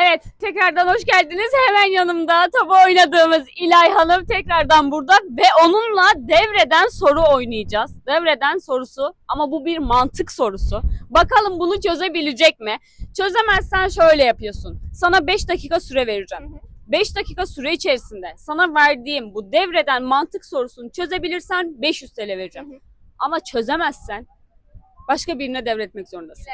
Evet, tekrardan hoş geldiniz. Hemen yanımda tabu oynadığımız İlay Hanım tekrardan burada ve onunla devreden soru oynayacağız. Devreden sorusu ama bu bir mantık sorusu. Bakalım bunu çözebilecek mi? Çözemezsen şöyle yapıyorsun. Sana 5 dakika süre vereceğim. 5 dakika süre içerisinde sana verdiğim bu devreden mantık sorusunu çözebilirsen 500 TL vereceğim. Hı hı. Ama çözemezsen başka birine devretmek zorundasın.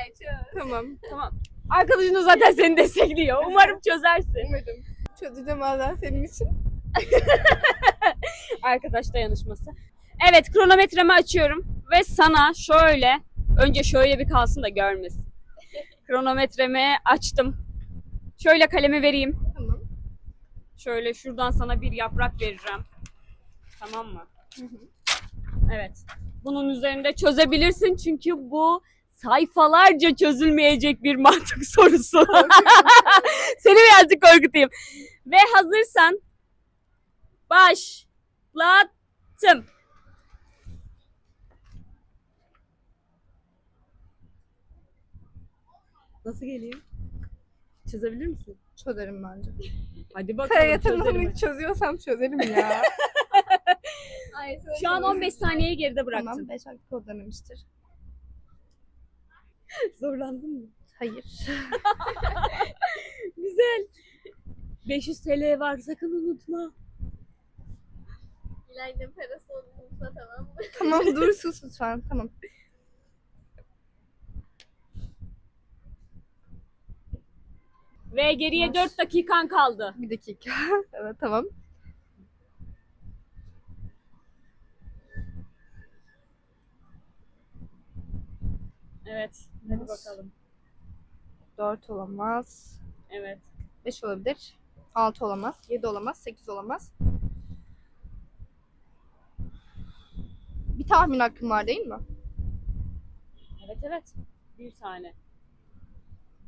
Tamam. Tamam. Arkadaşın da zaten seni destekliyor. Umarım çözersin. Umarım. Çözeceğim Allah senin için. Arkadaş dayanışması. Evet kronometremi açıyorum ve sana şöyle önce şöyle bir kalsın da görmesin. Kronometremi açtım. Şöyle kalemi vereyim. Tamam. Şöyle şuradan sana bir yaprak vereceğim. Tamam mı? Evet. Bunun üzerinde çözebilirsin çünkü bu sayfalarca çözülmeyecek bir mantık sorusu. Seni birazcık korkutayım. Ve hazırsan başlattım. Nasıl geliyor? Çözebilir misin? Çözerim bence. Hadi bakalım. Karaya çözelim hadi. çözüyorsam çözerim ya. Ay, Şu an 15 saniyeyi geride bıraktım. Tamam 5 dakika o denemiştir. Zorlandın mı? Hayır. Güzel. 500 TL var sakın unutma. İlayda parası olursa tamam mı? tamam dur sus lütfen. Tamam. Ve geriye Var. 4 dakikan kaldı. Bir dakika. evet tamam. Evet. Hadi bakalım. 4 olamaz. Evet. 5 olabilir. 6 olamaz. 7 olamaz. 8 olamaz. Bir tahmin hakkım var değil mi? Evet evet. Bir tane.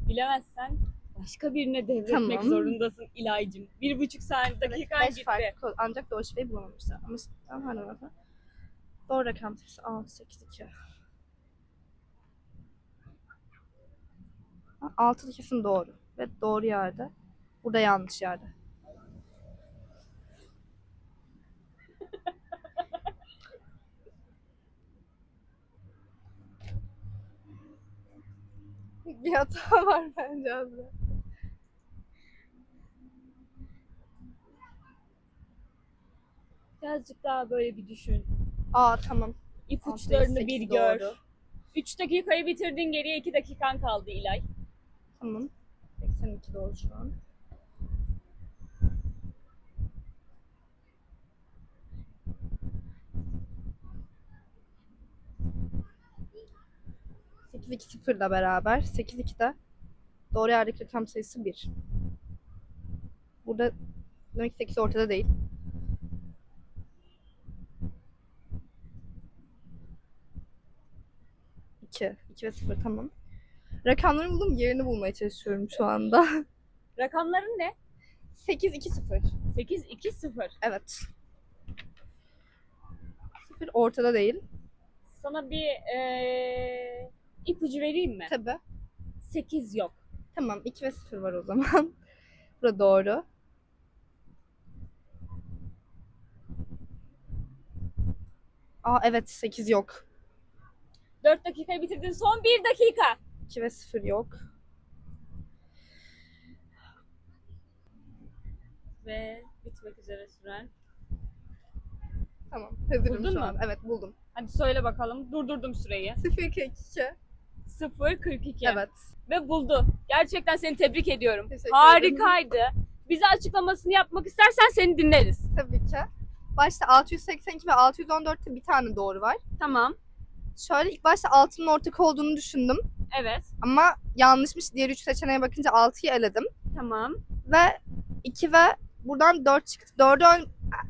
Bilemezsen başka birine devretmek Tamam. zorundasın İlaycım. Bir buçuk saniye dakikan 5 gitti. farklı ancak doğru şifreyi bulamamışlar. Ama işte hani doğru rakam sayısı 6, 8, 2. 6 kesin doğru. Ve doğru yerde. Burada yanlış yerde. Bir hata var bence abla. Birazcık daha böyle bir düşün. Aa tamam. İpuçlarını Altı, bir sekiz gör. doğru. 3 dakikayı bitirdin geriye 2 dakikan kaldı İlay. Tamam. 82 doğru şu an. Sekiz iki sıfırla beraber 8 2'de doğru yerdeki rakam sayısı 1. Burada demek ki 8 ortada değil. İki. 2 ve 0 tamam. Rakamları buldum yerini bulmaya çalışıyorum şu anda. Rakamların ne? 8 2 0. 8 2 0. Evet. 0 ortada değil. Sana bir eee ipucu vereyim mi? Tabi. 8 yok. Tamam 2 ve 0 var o zaman. Burada doğru. Aa evet 8 yok. 4 dakikayı bitirdin. Son 1 dakika. 2 ve 0 yok. Ve bitmek üzere süren. Tamam hazırım Buldun şu mu? an. Evet buldum. Hadi söyle bakalım. Durdurdum süreyi. 0 2 0 42. Evet. Ve buldu. Gerçekten seni tebrik ediyorum. Teşekkür Harikaydı. Bize açıklamasını yapmak istersen seni dinleriz. Tabii ki. Başta 682 ve 614'te bir tane doğru var. Tamam. Şöyle ilk başta 6'nın ortak olduğunu düşündüm. Evet. Ama yanlışmış. Diğer 3 seçeneğe bakınca 6'yı eledim. Tamam. ve 2 ve buradan 4 çıktı. 4'ü ön-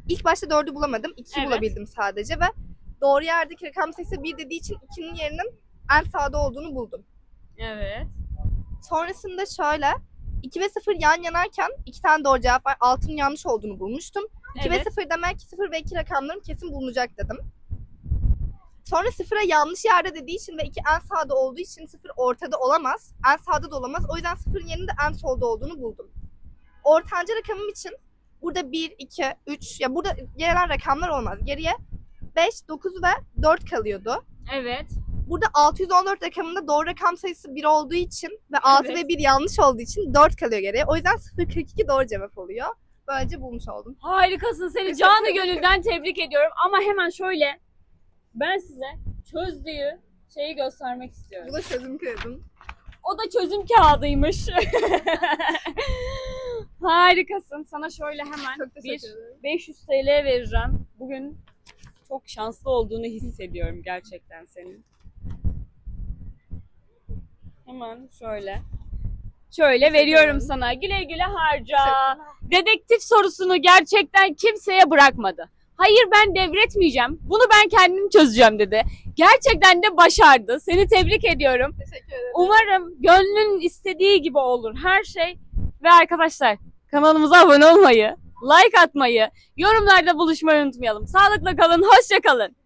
ilk başta 4'ü bulamadım. 2'yi Evet. bulabildim sadece ve doğru yerdeki rakam sayısı 1 dediği için 2'nin yerinin en sağda olduğunu buldum. Evet. Sonrasında şöyle 2 ve 0 yan yanarken iki tane doğru cevap var. 6'nın yanlış olduğunu bulmuştum. 2 ve Evet. 0 demek ki 0 ve 2 rakamlarım kesin bulunacak dedim. Sonra sıfıra yanlış yerde dediği için ve iki en sağda olduğu için sıfır ortada olamaz. En sağda da olamaz. O yüzden sıfırın yerinde en solda olduğunu buldum. Ortanca rakamım için burada 1, 2, 3 ya burada gelen rakamlar olmaz. Geriye 5, 9 ve 4 kalıyordu. Evet. Burada 614 rakamında doğru rakam sayısı 1 olduğu için ve 6 Evet. ve 1 yanlış olduğu için 4 kalıyor geriye. O yüzden 042 doğru cevap oluyor. Böylece bulmuş oldum. Harikasın. Seni canı gönülden tebrik ediyorum. Ama hemen şöyle ben size çözdüğü şeyi göstermek istiyorum. Bu da çözüm kağıdım. O da çözüm kağıdıymış. Harikasın. Sana şöyle hemen bir teşekkür ederim. 500 TL vereceğim. Bugün çok şanslı olduğunu hissediyorum gerçekten senin. Hemen şöyle. Şöyle veriyorum sana. Güle güle harca. Dedektif sorusunu gerçekten kimseye bırakmadı. Hayır ben devretmeyeceğim. Bunu ben kendim çözeceğim dedi. Gerçekten de başardı. Seni tebrik ediyorum. Teşekkür ederim. Umarım gönlün istediği gibi olur her şey. Ve arkadaşlar kanalımıza abone olmayı, like atmayı, yorumlarda buluşmayı unutmayalım. Sağlıkla kalın, hoşça kalın.